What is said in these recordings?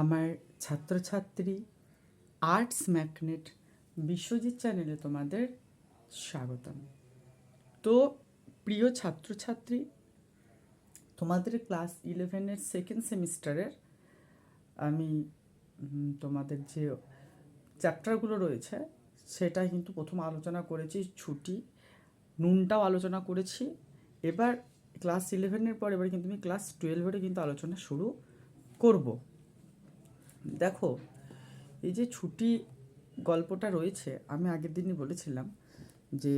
আমার ছাত্রছাত্রী arts magnet Biswajit চ্যানেলে তোমাদের স্বাগতম। তো প্রিয় ছাত্রছাত্রী, তোমাদের ক্লাস ইলেভেনের সেকেন্ড সেমিস্টারের আমি তোমাদের যে চ্যাপ্টারগুলো রয়েছে সেটা কিন্তু প্রথম আলোচনা করেছি, ছুটি, নুনটাও আলোচনা করেছি। এবার ক্লাস ইলেভেনের পর এবার কিন্তু আমি ক্লাস টুয়েলভেরও কিন্তু আলোচনা শুরু করব। দেখো, এই যে ছুটি গল্পটা রয়েছে, আমি আগের দিনই বলেছিলাম যে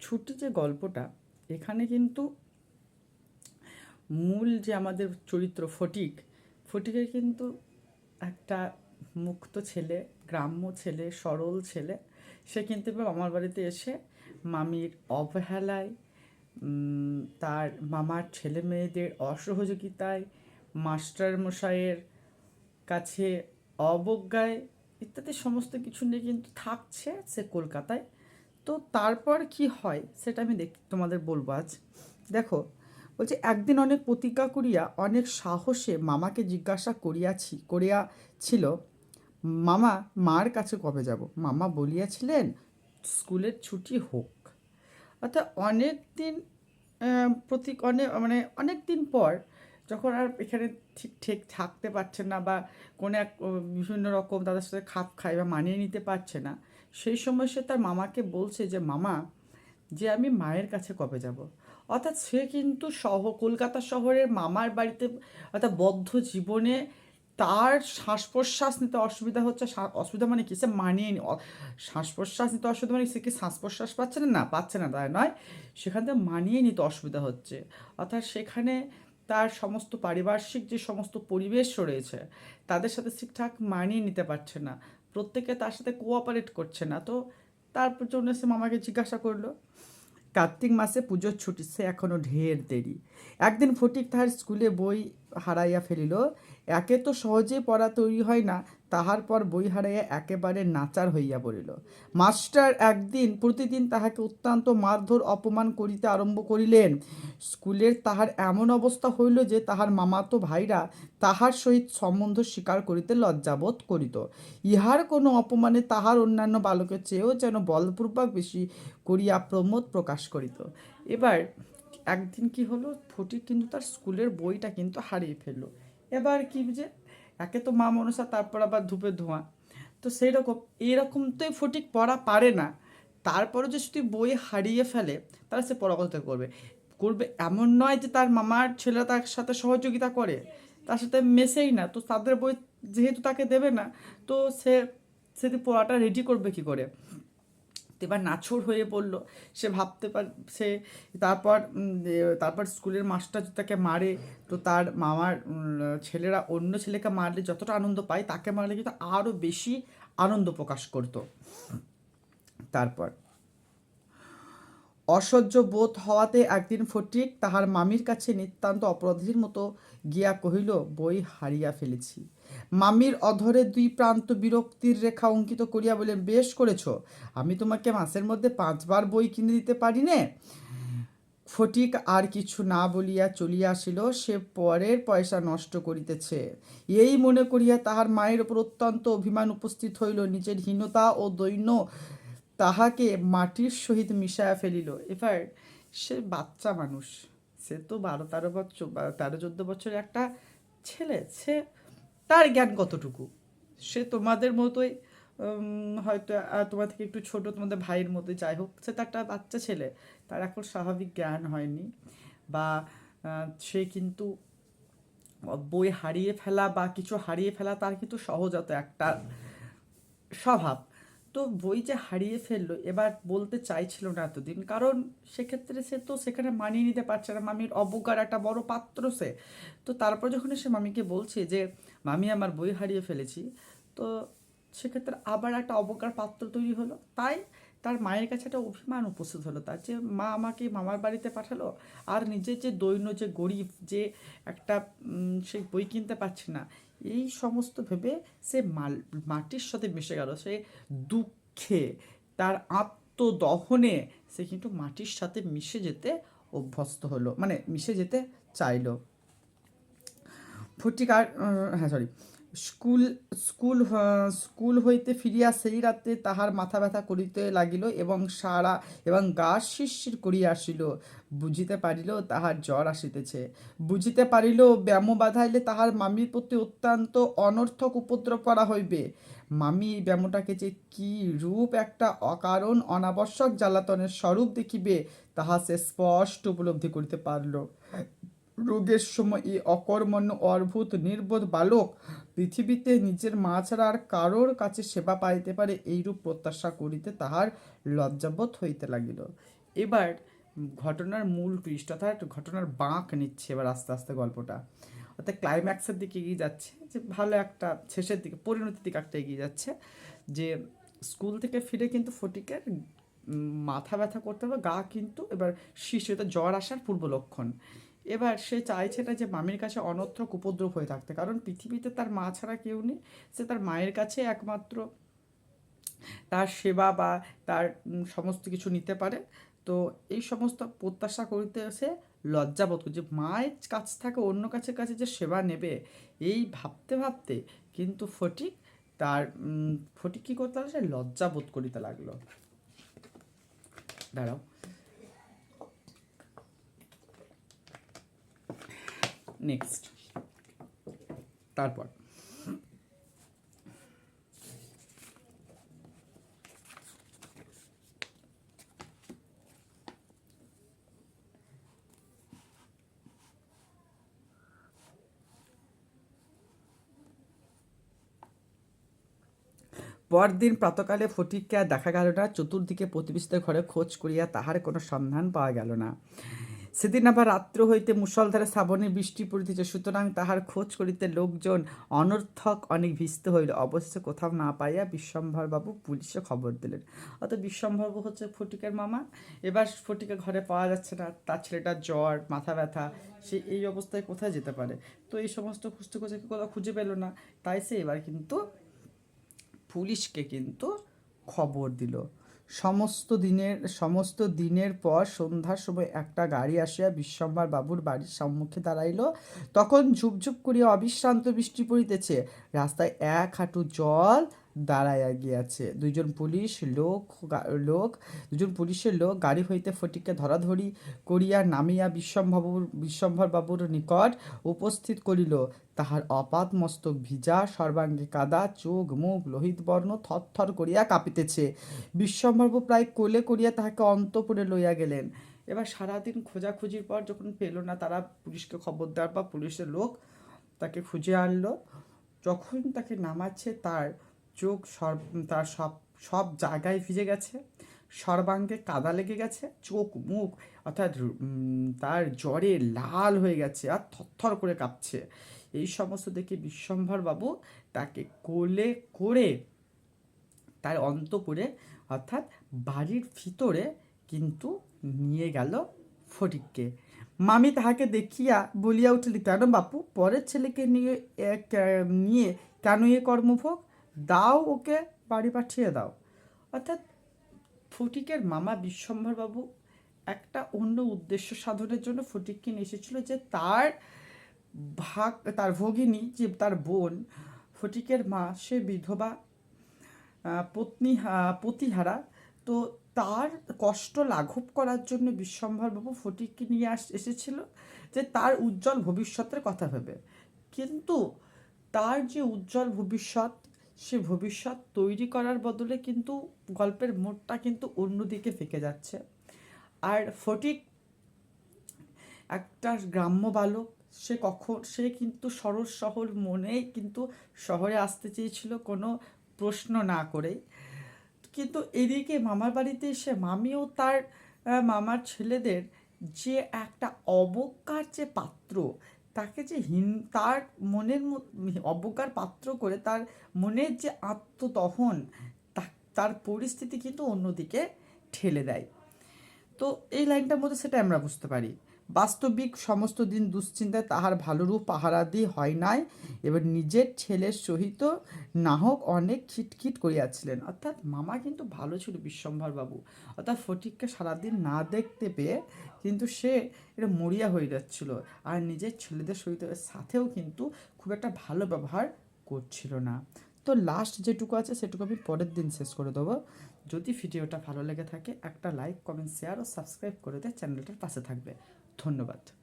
ছুটি যে গল্পটা, এখানে কিন্তু মূল যে আমাদের চরিত্র ফটিক, ফটিকের কিন্তু একটা মুক্ত ছেলে, গ্রাম্য ছেলে, সরল ছেলে, সে কিন্তু এবার মামার বাড়িতে এসে মামির অবহেলায় তার মামার ছেলে মেয়েদের অসহযোগিতায় মাস্টার মশাইয়ের কাছে অবজ্ঞায় ইত্যাদি সমস্ত কিছু নিয়ে কিন্তু থাকছে সে কলকাতায়। তো তারপর কি হয় সেটা আমি দেখ তোমাদের বলব আজ। দেখো, বলছে, একদিন অনেক প্রতিজ্ঞা করিয়া, অনেক সাহসে মামাকে জিজ্ঞাসা করিয়াছি, করিয়াছিল, মামা, মার কাছে কবে যাব? মামা বলিয়াছিলেন, স্কুলের ছুটি হোক। অর্থাৎ অনেক দিন প্রতি অনেক মানে অনেক দিন পর যখন আর এখানে ঠিক ঠিক থাকতে পারছে না বা কোনো এক বিভিন্ন রকম তাদের সাথে খাপ খায় বা মানিয়ে নিতে পারছে না, সেই সময় সে তার মামাকে বলছে যে, মামা, যে আমি মায়ের কাছে কবে যাব? অর্থাৎ সে কিন্তু শহ, কলকাতা শহরের মামার বাড়িতে, অর্থাৎ বদ্ধ জীবনে তার শ্বাস প্রশ্বাস নিতে অসুবিধা হচ্ছে অসুবিধা মানে কি? সে মানিয়ে নি- শ্বাস প্রশ্বাস নিতে অসুবিধা মানে সে কি শ্বাস প্রশ্বাস পাচ্ছে না? না, পাচ্ছে না তাই নয়। সেখান থেকে মানিয়ে নিতে অসুবিধা হচ্ছে। অর্থাৎ সেখানে তার সমস্ত পারিপার্শ্বিক যে সমস্ত পরিবেশ রয়েছে, তাদের সাথে ঠিকঠাক মানিয়ে নিতে পারছে না। প্রত্যেকে তার সাথে কোঅপারেট করছে না। তো তারপর জন্য সে মামাকে জিজ্ঞাসা করল, কার্তিক মাসে পুজোর ছুটি, সে এখনও ঢের দেরি। একদিন ফটিক তাহার স্কুলে বই হারাইয়া ফেলিল, একে তো সহজেই পড়া তৈরি হয় না তাহার পর বই হারাইয়া একেবারে নাচার হইয়া পড়িল। মাস্টার একদিন প্রতিদিন তাহাকে অত্যন্ত মারধর, অপমান করিতে আরম্ভ করিলেন। স্কুলের তাহার এমন অবস্থা হইল যে তাহার মামাতো ভাইরা তাহার সহিত সম্বন্ধ স্বীকার করিতে লজ্জাবোধ করিত। ইহার কোনো অপমানে তাহার অন্যান্য বালকের চেয়েও যেন বলপূর্বক বেশি করিয়া প্রমোদ প্রকাশ করিত। এবার একদিন কি হলো, ফটিক কিন্তু তার স্কুলের বইটা কিন্তু হারিয়ে ফেলল। এবার কি যে একে তো মা মনসা, তারপর আবার ধূপে ধোঁয়া। তো সেই রকম এইরকম তো ফটিক পড়া পারে না। তারপরে যে যদি বই হারিয়ে ফেলে তারা সে পড়া করবে? করবে এমন নয় যে তার মামার ছেলেরা তার সাথে সহযোগিতা করে, তার সাথে মেশেই না। তো তাদের বই যেহেতু তাকে দেবে না, তো সে সেটি পড়াটা রেডি করবে কি করে? এবার নাছোড় হয়ে পড়ল। সে ভাবতে পার, সে তারপর তারপর স্কুলের মাস্টার তাকে মারে, তো তার মামার ছেলেরা অন্য ছেলেকে মারলে যতটা আনন্দ পায় তাকে মারলে কিন্তু আরও বেশি আনন্দ প্রকাশ করতো। তারপর, অসহ্য বোধ হওয়াতে একদিন ফটিক তাহার মামির কাছে নিতান্ত অপরাধীর মতো গিয়া কহিল, বই হারিয়া ফেলেছি। মামির অধরে দুই প্রান্ত বিরক্তির রেখা অঙ্কিত করিয়া বলেন বেশ করেছ। আমি তোমাকে মাসের মধ্যে পাঁচবার বই কিনে দিতে পারি নে ফটিক আর কিছু না বলিয়া চলিয়া আসিল, সে পরের পয়সা নষ্ট করিতেছে। এই মনে করিয়া তাহার মায়ের ওপর অত্যন্ত অভিমান উপস্থিত হইল, নিজের হীনতা ও দৈন্য তাহাকে মাটির সহিত মিশায়া ফেলিল। এবার সে বাচ্চা মানুষ। সে তো বারো, তেরো বছর তেরো, চোদ্দ বছরের একটা ছেলে, সে তার জ্ঞান কতটুকু? সে তোমাদের মতোই হয়তো তোমার থেকে একটু ছোট, তোমাদের ভাইয়ের মতোই, যাই হোক, সে তো একটা বাচ্চা ছেলে, তার এখন স্বাভাবিক জ্ঞান হয়নি, বা সে কিন্তু বই হারিয়ে ফেলা বা কিছু হারিয়ে ফেলা, তার কিন্তু সহজাত একটা স্বভাব। তো বই যে হারিয়ে ফেলল এবার বলতে চাইছিল না এতদিন। কারণ সেক্ষেত্রে সে তো সেখানে মানিয়ে নিতে পারছে না। মামির অবজ্ঞার একটা বড় পাত্র সে। তো তারপর যখন সে মামিকে বলছে যে মামি আমার বই হারিয়ে ফেলেছি। তো সেক্ষেত্রে আবার একটা অবজ্ঞার পাত্র তৈরি হলো। তাই তার মায়ের কাছে একটা অভিমান উপস্থিত হলো তার যে মা আমাকে মামার বাড়িতে পাঠালো। আর নিজের যে দৈন্য যে গরিব যে একটা উম, সে বই কিনতে পারছে না। এই সমস্ত ভেবে সে মাল, মাটির সাথে মিশে গেল। সে দুঃখে, তার আত্মদহনে সে কিন্তু মাটির সাথে মিশে যেতে অভ্যস্ত হলো মানে মিশে যেতে চাইলো। ফটিকার হ্যাঁ সরি স্কুল স্কুল স্কুল হইতে ফিরিয়া সেই রাতে তাহার মাথা ব্যথা করিতে লাগিল এবং সারা, এবং গা শিরশির করিয়া আসিল। বুঝিতে পারিল তাহার জ্বর আসিতেছে। বুঝিতে পারিল ব্যামো বাঁধাইলে তাহার মামির প্রতি অত্যন্ত অনর্থক উপদ্রব করা হইবে। মামি ব্যামোটাকে যে কি রূপ একটা অকারণ অনাবশ্যক জ্বালাতনের স্বরূপ দেখিবে, তাহা সে স্পষ্ট উপলব্ধি করিতে পারল। রোগের সময় এই অকর্মণ্য, অদ্ভুত, নির্বোধ বালক পৃথিবীতে নিজের মা ছাড়া আর কারোর কাছে সেবা পাইতে পারে, এইরূপ প্রত্যাশা করিতে তাহার লজ্জাবোধ হইতে লাগিল। এবার ঘটনার মূল পৃষ্ঠ, অর্থাৎ ঘটনার বাঁক নিচ্ছে এবার আস্তে আস্তে গল্পটা। অর্থাৎ ক্লাইম্যাক্সের দিকে এগিয়ে যাচ্ছে, যে ভালো একটা শেষের দিকে, পরিণতির দিকে একটা এগিয়ে যাচ্ছে, যে স্কুল থেকে ফিরে কিন্তু ফটিকের মাথা ব্যথা করতে হবে, গা কিন্তু এবার শিশুতে জ্বর আসার পূর্ব লক্ষণ। এবার সে চাইছে না যে মামির কাছে অনর্থক উপদ্রব হয়ে থাকতে। কারণ পৃথিবীতে তার মা ছাড়া কেউ নেই। সে তার মায়ের কাছে একমাত্র। তার সেবা বা তার সমস্ত কিছু নিতে পারে। তো এই সমস্ত প্রত্যাশা করিতে সে লজ্জাবোধ করে যে মায়ের কাছ থেকে, অন্য কাছের কাছে যে সেবা নেবে, এই ভাবতে ভাবতে কিন্তু ফটিক তার ফটিক কী করতে লাগল? সে লজ্জাবোধ করিতে লাগল। দাঁড়াও। নেক্সট। তারপর। পরদিন প্রাতকালে ফটিককে দেখা গেল না, চতুর্দিকে প্রতিবেশীদের ঘরে খোঁজ করিয়া তাহার কোনো সন্ধান পাওয়া গেল না। সেদিন আবার রাত্র হইতে মুষলধারে শ্রাবণে বৃষ্টি পড়িতেছে, সুতরাং তাহার খোঁজ করিতে লোকজন অনর্থক অনেক ভিস্ত হইল। অবশেষে কোথাও না পাইয়া বিশ্বম্ভরবাবু পুলিশে খবর দিলেন। অত বিশ্বম্ভরবাবু হচ্ছে ফটিকের মামা। এবার ফটিকের ঘরে পাওয়া যাচ্ছে না, তার ছেলেটার জ্বর, মাথা ব্যথা, সে এই অবস্থায় কোথায় যেতে পারে? তো এই সমস্ত খুঁজতে খুঁজে কোথাও খুঁজে পেল না? তাই সে এবার কিন্তু পুলিশকে কিন্তু খবর দিল। সমস্ত দিনের সমস্ত দিনের পর সন্ধ্যার সময় একটা গাড়ি আসিয়া বিশ্বম্বর বাবুর বাড়ির সম্মুখে দাঁড়াইল। তখন ঝুপঝুপ করিয়া অবিশ্রান্ত বৃষ্টি পড়িতেছে। রাস্তায় এক হাঁটু জল দাঁড়াইয়া গিয়াছে দুইজন পুলিশ লোক লোক দুজন পুলিশের লোক গাড়ি হইতে ফটিককে ধরাধরি করিয়া নামিয়া বিশ্বম্ভর বিশ্বম্ভর বাবুর নিকট উপস্থিত করিল। তাহার অপাত মস্তক ভিজা, সর্বাঙ্গে কাদা, চোখ, মুখ, লোহিত বর্ণ থরথর করিয়া কাঁপিতেছে। বিশ্বম্ভরবাবু প্রায় কোলে করিয়া তাহাকে অন্তপুরে লইয়া গেলেন। এবার সারাদিন খোঁজাখুঁজির পর যখন পেল না তারা পুলিশকে খবর দেওয়ার পর পুলিশের লোক তাকে খুঁজে আনলো। যখন তাকে নামাচ্ছে তার চোখ সর তার সব সব জায়গায় ভিজে গেছে। সর্বাঙ্গে কাদা লেগে গেছে। চোখ, মুখ, অর্থাৎ তার জ্বরে লাল হয়ে গেছে আর থরথর করে কাঁপছে। এই সমস্ত দেখে বিশ্বম্ভর বাবু তাকে কোলে করে তার অন্তপুরে, অর্থাৎ বাড়ির ভিতরে কিন্তু নিয়ে গেল ফটিককে। মামি তাহাকে দেখিয়া বলিয়া উঠলি, কেন বাপু, পরের ছেলেকে নিয়ে নিয়ে কেন এ কর্মভোগ? দাও ওকে, বাড়ি পাঠিয়ে দাও। অর্থাৎ ফটিকের মামা বিশ্বম্ভরবাবু একটা অন্য উদ্দেশ্য সাধনের জন্য ফটিককে নিয়ে এসেছিল যে তার ভাগ, তার ভগিনী যে তার বোন, ফটিকের মা, সে বিধবা পত্নী পতিহারা, তো তার কষ্ট লাঘব করার জন্য বিশ্বম্ভরবাবু ফটিককে নিয়ে আস, এসেছিল যে তার উজ্জ্বল ভবিষ্যতের কথা ভেবে। কিন্তু তার যে উজ্জ্বল ভবিষ্যৎ সে ভবিষ্যৎ তৈরি করার বদলে কিন্তু গল্পের মোড়টা কিন্তু অন্যদিকে ফেঁকে যাচ্ছে। আর ফটিক একটা গ্রাম্য বালক, সে কখন, সে কিন্তু সরল সহল মনে কিন্তু শহরে আসতে চেয়েছিল কোনো প্রশ্ন না করেই। কিন্তু এদিকে মামার বাড়িতে এসে মামিও তার মামার ছেলেদের যে একটা অবজ্ঞার যে পাত্র তাকে যে হিন, তার মনের অবজ্ঞার পাত্র করে তার মনের যে আত্মদহন, তা- তার পরিস্থিতি কিন্তু অন্যদিকে ঠেলে দেয়। তো এই লাইনটার মধ্যে সেটা আমরা বুঝতে পারি। বাস্তবিক সমস্ত দিন দুশ্চিন্তায় তাহার ভালোরূপ পাহারাদি হয় নাই। এবার নিজের ছেলের সহিত নাহক অনেক খিটখিট করিয়াছিলেন। অর্থাৎ মামা কিন্তু ভালো ছিল বিশ্বম্ভর বাবু। অর্থাৎ ফটিককে সারাদিন না দেখতে পেয়ে কিন্তু সে এটা মরিয়া হয়ে যাচ্ছিল। আর নিজের ছেলেদের সহিত সাথেও কিন্তু খুব একটা ভালো ব্যবহার করছিল না। তো লাস্ট যেটুকু আছে সেটুকু আমি পরের দিন শেষ করে দেবো। যদি ভিডিওটা ভালো লেগে থাকে একটা লাইক কমেন্ট শেয়ার ও সাবস্ক্রাইব করে দিয়ে চ্যানেলটার পাশে থাকবে। ধন্যবাদ।